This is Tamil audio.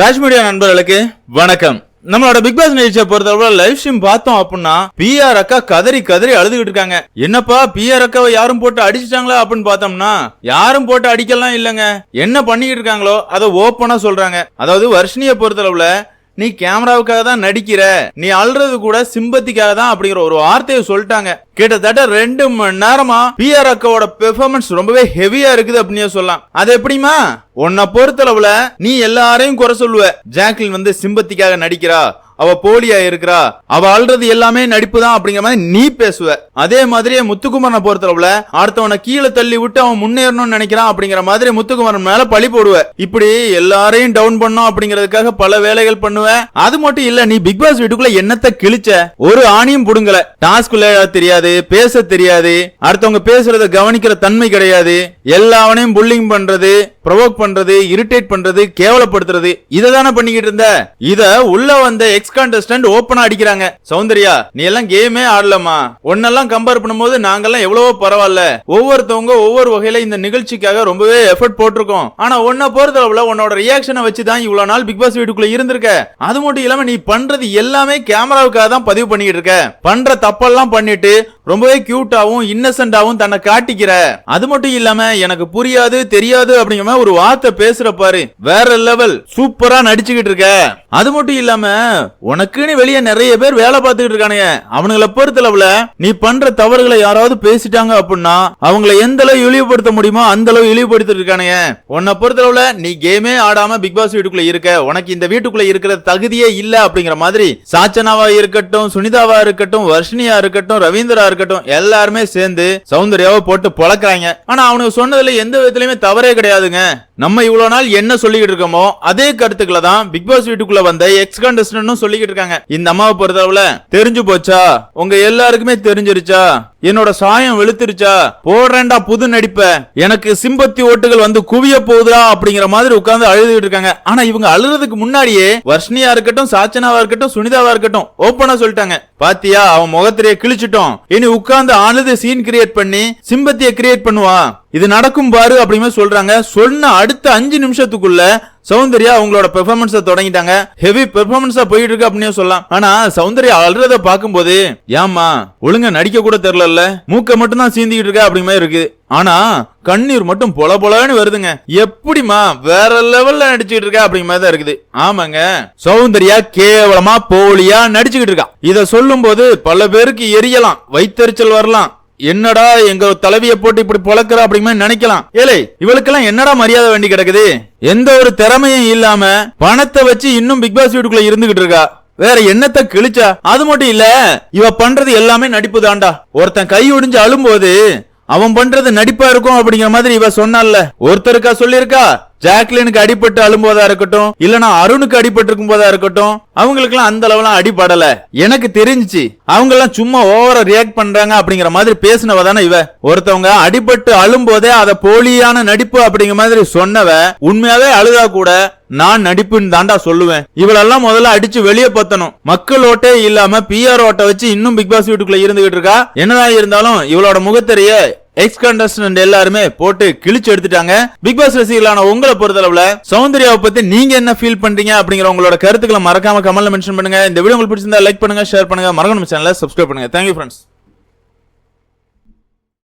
ராஜ் மீடியா நண்பர்களுக்கு வணக்கம். நம்மளோட பிக் பாஸ் நிகழ்ச்சியை பொறுத்தவரை லைவ் ஸ்ட்ரீம் பார்த்தோம் அப்படின்னா பிஆர் அக்கா கதறி கதறி அழுதுகிட்டு இருக்காங்க. என்னப்பா பிஆர் அக்காவை யாரும் போட்டு அடிச்சிட்டாங்களா அப்படின்னு பார்த்தோம்னா யாரும் போட்டு அடிக்கலாம் இல்லைங்க. என்ன பண்ணிக்கிட்டு இருக்காங்களோ அதை ஓப்பனா சொல்றாங்க. அதாவது வர்ஷினியை பொறுத்தளவுல நீ கேமராவுக்காக தான் நடிக்கிற நீ அழுறது கூட சிம்பத்திக்காக தான் அப்படிங்கிற ஒரு வார்த்தையை சொல்லிட்டாங்க. கிட்டத்தட்ட ரெண்டு மணி நேரமா பிஆர் அக்காவோட பெர்ஃபார்மன்ஸ் ரொம்பவே ஹெவியா இருக்குது அப்படின்னு சொல்லலாம். அது எப்படிமா உன்னை பொறுத்தளவுல நீ எல்லாரையும் குறை சொல்லுவ. ஜாக்லின் வந்து சிம்பத்திக்காக நடிக்கிறா. அவ போலியா இருக்கிறா? அவ அழுறது எல்லாமே நடிப்பு தான் அப்படிங்கிற மாதிரி நீ பேசுவ. அதே மாதிரியே முத்துக்குமரனை பொறுத்தளவுல அடுத்தவனை கீழே தள்ளி விட்டு அவன் முன்னேறணும்னு நினைக்கிறான் அப்படிங்கிற மாதிரி முத்துக்குமரன் மேல பழி போடுவ. இப்படி எல்லாரையும் டவுன் பண்ணும் அப்படிங்கறதுக்காக பல வேலைகள் பண்ணுவ. அது மட்டும் இல்ல நீ பிக் பாஸ் வீட்டுக்குள்ள என்னத்த கிழிச்ச? ஒரு ஆணியும் புடுங்கல. டாஸ்குள்ள தெரியாது பேச தெரியாது. அடுத்தவங்க பேசுறத கவனிக்கிற தன்மை கிடையாது. எல்லாவனையும் புல்லிங் பண்றது ப்ரொவோக் பண்றது இரிட்டேட் பண்றது கேவலப்படுத்துறது இதை தானே பண்ணிக்கிட்டு இருந்த? இத உள்ள வந்த எக்ஸ் கான்டெஸ்டன்ட் ஓப்பனா அடிக்கிறாங்க. சௌந்தர்யா நீ எல்லாம் கேமே ஆடலமா ஒன்னெல்லாம் கம்பேர் பண்ணும்போது நாங்கெல்லாம் எவ்வளவோ பரவாயில்ல. ஒவ்வொருத்தவங்க ஒவ்வொரு வகையில இந்த நிகழ்ச்சிக்காக ரொம்பவே எஃபர்ட் போட்டிருக்கோம். ஆனா பொறுத்த அளவுல உன்னோட ரியாக்ஷனை வச்சு தான் இவ்வளவு நாள் பிக் பாஸ் வீட்டுக்குள்ள இருந்திருக்க. அது மட்டும் இல்லாம நீ பண்றது எல்லாமே கேமராவுக்காக தான் பதிவு பண்ணிக்கிட்டு இருக்க. பண்ற தப்பெல்லாம் பண்ணிட்டு ரொம்பவே கியூட்டாவும் இன்னசென்டாவும் தன்னை காட்டிக்கிற. அது மட்டும் இல்லாம எனக்கு புரியாது தெரியாது அப்படிங்கிற மாதிரி ஒரு வார்த்தை பேசுற பாரு. வேற லெவல் சூப்பரா நடிச்சுக்கிட்டு இருக்க. அது மட்டும் இல்லாம உனக்குன்னு வெளியே நிறைய பேர் வேலை பார்த்துக்கிட்டு இருக்கானுங்க. அவனுங்கள பொறுத்தளவுல நீ பண்ற தவறுகளை யாராவது பேசிட்டாங்க அப்படின்னா அவங்கள எந்த அளவு இழிவுபடுத்த முடியுமோ அந்த அளவு இழிவுபடுத்திட்டு இருக்கானுங்க. உன்னை பொறுத்தளவுல நீ கேமே ஆடாம பிக் பாஸ் வீட்டுக்குள்ள இருக்க. உனக்கு இந்த வீட்டுக்குள்ள இருக்கிற தகுதியே இல்ல அப்படிங்கிற மாதிரி சாச்சனாவா இருக்கட்டும் சுனிதாவா இருக்கட்டும் வர்ஷினியா இருக்கட்டும் ரவீந்திரா இருக்கட்டும். எல்லாருமே சேர்ந்து சௌந்தர்யாவை போட்டு பொழக்கிறாங்க. ஆனா அவனுக்கு சொன்னதுல எந்த விதத்திலயுமே தவறே கிடையாதுங்க. நம்ம இவ்வளவு நாள் என்ன சொல்லிக்கிட்டு இருக்கோமோ அதே கருத்துக்களை தான் பிக் பாஸ் வீட்டுக்குள்ள வந்த எக்ஸ் கண்டஸ்டன்டும் சொல்லிக்கிட்டு இருக்காங்க. இந்த அம்மாவை பொறுத்தளவுல தெரிஞ்சு போச்சா? உங்க எல்லாருக்குமே தெரிஞ்சிருச்சா? என்னோட சாயம் வெளுத்துருச்சா? போடுறேன்டா புது நடிப்ப. எனக்கு சிம்பத்தி ஓட்டுகள் வந்து குவிய போகுதா அப்படிங்கிற மாதிரி உட்கார்ந்து அழுதுகிட்டு இருக்காங்க. ஆனா இவங்க அழுறதுக்கு முன்னாடியே வர்ஷினியா இருக்கட்டும் சாச்சனாவா இருக்கட்டும் சுனிதாவா இருக்கட்டும் ஓப்பனா சொல்லிட்டாங்க. பாத்தியா அவன் முகத்திலேயே கிழிச்சிட்டோம். அப்படின்னு உட்கார்ந்து அழுது சீன் கிரியேட் பண்ணி சிம்பத்திய கிரியேட் பண்ணுவான் இது நடக்கும் பாரு அப்படின்னு சொல்றாங்க. சொன்ன அடுத்த அஞ்சு நிமிஷத்துக்குள்ள சௌந்தர்யா அவங்களோட பெர்ஃபார்மன்ஸ தொடங்கிட்டாங்க. ஹெவி பெர்ஃபார்மன்ஸா போயிட்டு இருக்கு அப்படின்னு சொல்லலாம். ஆனா சௌந்தர்யா அழுறத பார்க்கும்போது ஏமா ஒழுங்கா நடிக்க கூட தெரியல மூக்க மட்டும் தான் சீந்திக்கிட்டு இருக்க? அப்படி மாதிரி இருக்கு ஆனா கண்ணீர் மட்டும் பொல பொலன்னு வருதுங்க. எப்படிமா வேற லெவல்ல நடிச்சுக்கிட்டு இருக்க? அப்படிங்கிற மாதிரி தான் இருக்குது. ஆமாங்க. சௌந்தர்யா கேவலமா போலியா நடிச்சுக்கிட்டு இருக்கா. இத சொல்லும் போது பல பேருக்கு எரியலாம். வைத்தறிச்சல் வரலாம். என்னடா எங்க தலைவியை போட்டு இப்படி பொழக்கிற அப்படிங்கிற நினைக்கலாம். ஏலே இவளுக்கெல்லாம் என்னடா மரியாதை வேண்டி கிடக்குது? எந்த ஒரு திறமையும் இல்லாம பணத்தை வச்சு இன்னும் பிக் பாஸ் வீட்டுக்குள்ள இருந்துகிட்டு இருக்கா? வேற என்னத்த கிழிச்சா? அது மட்டும் இல்ல இவ பண்றது எல்லாமே நடிப்பு தாண்டா. ஒருத்தன் கை ஒடிஞ்சு அழும்போது அவன் பண்றது நடிப்பா இருக்கும் அப்படிங்கிற மாதிரி இவ சொன்னால ஒருத்தருக்கா சொல்லியிருக்கா? ஜாக்லினுக்கு அடிபட்டு அழும்போதா இருக்கட்டும் இல்லனா அருணுக்கு அடிபட்டு இருக்கும் போதா இருக்கட்டும் அவங்களுக்கு எல்லாம் அந்த அளவுலாம் அடிபடல. எனக்கு தெரிஞ்சுச்சு அவங்க எல்லாம் சும்மா ஓவரா ரியாக்ட் பண்றாங்க அப்படிங்கிற மாதிரி பேசினவ தானே இவ. ஒருத்தவங்க அடிபட்டு அழும்போதே அத போலியான நடிப்பு அப்படிங்கிற மாதிரி சொன்னவ உண்மையாவே அழுதா கூட நான் நடிப்புன்னு தாண்டா சொல்லுவேன். இவளெல்லாம் முதல்ல அடிச்சு வெளியே பத்தணும். மக்கள் ஓட்டே இல்லாம பிஆர் ஓட்டை வச்சு இன்னும் பிக் பாஸ் வீட்டுக்குள்ள இருந்துகிட்டு இருக்கா? என்னதான் இருந்தாலும் இவளோட முகத்தெரிய எக்ஸ் கண்டஸ்டன்ட் எல்லாருமே போட்டு கிழிச்சு எடுத்துட்டாங்க. பிக் பாஸ் ரசிகர்களான உங்களை பொறுத்தளவுல சௌந்தர்யாவை பத்தி நீங்க என்ன ஃபீல் பண்றீங்க அப்படிங்கிற உங்களோட கருத்துக்களை மறக்காம கமெண்ட்ல மென்ஷன் பண்ணுங்க. இந்த வீடியோ உங்களுக்கு பிடிச்சிருந்தா லைக் பண்ணுங்க ஷேர் பண்ணுங்க. மறக்காம சேனலை சப்ஸ்கிரைப் பண்ணுங்க. Thank you friends